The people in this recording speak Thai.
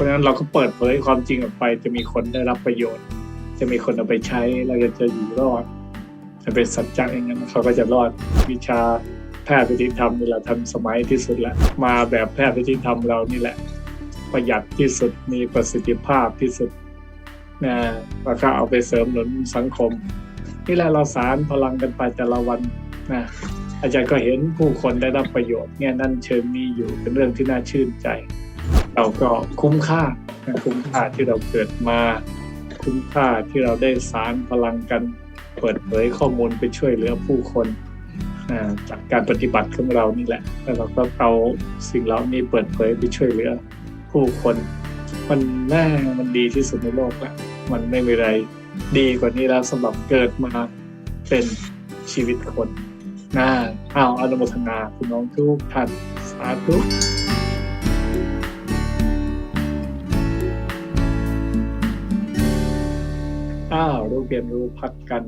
พราะนั้นเราก็เปิดเผยความจริงออกไป จะมีคนได้รับประโยชน์ จะมีคนเอาไปใช้เราจะจะอยู่รอดจะเป็นสัจจะอย่างนั้นเขาก็จะรอดวิชาแพทย์วิธีธรรมนี่แหละทันสมัยที่สุดแล้วมาแบบแพทย์วิธีธรรมเรานี่แหละ ประหยัดที่สุดมีประสิทธิภาพที่สุดนะแล้วก็เอาไปเสริมหนุนสังคม นี่แหละเราสารพลังกันไปแต่ละวันนะอาจารย์ก็เห็นผู้คนได้รับประโยชน์เนี่ยนั่นเชิงนี้อยู่เป็นเรื่องที่น่าชื่นใจ เราก็คุ้มค่าคุ้มค่าที่เราเกิดมา คุ้มค่าที่เราได้สารพลังกันเปิดเผยข้อมูลไปช่วยเหลือผู้คนจากการปฏิบัติของเรานี่แหละ แล้วเราก็เอาสิ่งเหล่านี้เปิดเผยไปช่วยเหลือผู้คน มันแน่มันดีที่สุดในโลกแล้วมันไม่มีอะไรดีกว่านี้แล้วสำหรับเกิดมาเป็นชีวิตคนน่าเอาอนุโมทนาคุณน้องทุกท่านสาธุ อ้าวรู้เรียนรู้พักกัน